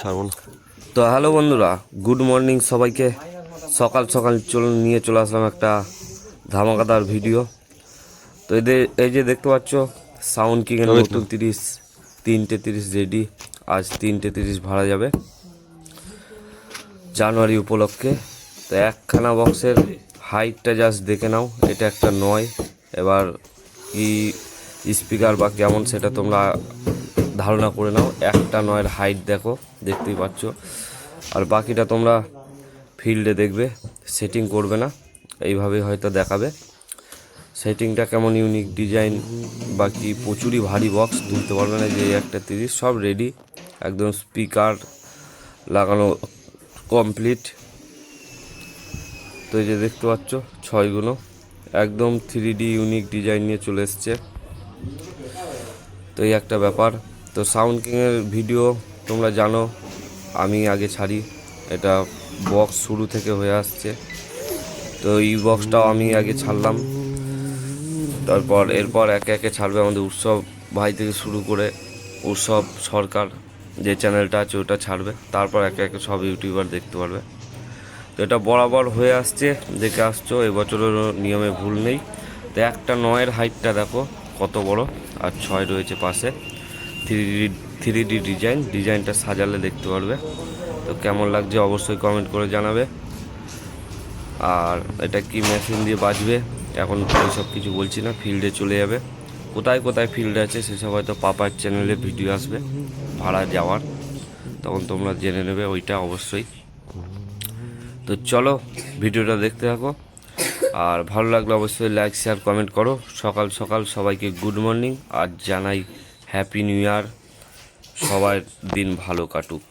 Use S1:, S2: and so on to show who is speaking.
S1: ছাড়বো না
S2: তো হ্যালো বন্ধুরা গুড মর্নিং সবাইকে। সকাল সকাল চল নিয়ে চলে আসলাম একটা ধামাকাদার ভিডিও। তো এদের এই যে দেখতে পাচ্ছ সাউন্ড কিংয়ের নতুন তিরিশ তিনটে তিরিশ রেডি। আজ তিনটে তিরিশ ভাড়া যাবে। জানুয়ারি উপলক্ষে। তো একখানা বক্সের হাইটটা জাস্ট দেখে নাও এটা একটা নয়। এবার কি স্পিকার বা কেমন সেটা তোমরা ধারণা করে নাও, একটা নয়ের হাইট দেখো, দেখতেই পাচ্ছ। আর বাকিটা তোমরা ফিল্ডে দেখবে সেটিং করবে না এইভাবে হয়তো দেখাবে। সেটিংটা কেমন ইউনিক ডিজাইন বা কি প্রচুরই ভারী বক্স ধুলতে পারবে না যে একটা তিরিশ, সব রেডি একদম স্পিকার লাগানো কমপ্লিট তো এই যে দেখতে পাচ্ছ ছয়গুলো একদম থ্রি ডি ইউনিক ডিজাইন নিয়ে চলে এসছে। তো এই একটা ব্যাপার। তো সাউন্ড কিংয়ের ভিডিও তোমরা জানো, আমি আগে ছাড়ি। এটা বক্স শুরু থেকে হয়ে আসছে। তো এই বক্সটাও আমি আগে ছাড়লাম। তারপর, এরপর একে একে ছাড়বে আমাদের উৎসব ভাই থেকে শুরু করে উৎসব সরকার যে চ্যানেলটা আছে ওটা ছাড়বে। তারপর একে একে সব ইউটিউবার দেখতে পারবে। তো এটা বরাবর হয়ে আসছে, দেখে আসছো, এবছরেরও নিয়মে ভুল নেই। তো একটা নয়ের হাইটটা দেখো, কত বড়? আর ছয় রয়েছে পাশে। থ্রি থ্রি ডি ডিজাইন, ডিজাইনটা সাজালে দেখতে পারবে। তো কেমন লাগছে অবশ্যই কমেন্ট করে জানাবে। আর এটা কি মেশিন দিয়ে বাজবে? এখন সব কিছু বলছি না ফিল্ডে চলে যাবে। কোথায় কোথায় ফিল্ড আছে সেসব হয়তো পাপার চ্যানেলে ভিডিও আসবে, ভাড়া যাওয়ার। তখন তোমরা জেনে নেবে, ওইটা অবশ্যই। তো চলো, ভিডিওটা দেখতে থাকো। আর ভালো লাগলে অবশ্যই লাইক শেয়ার কমেন্ট করো। সকাল সকাল সবাইকে গুড মর্নিং আর জানাই হ্যাপি নিউ ইয়ার সবার দিন ভালো কাটুক।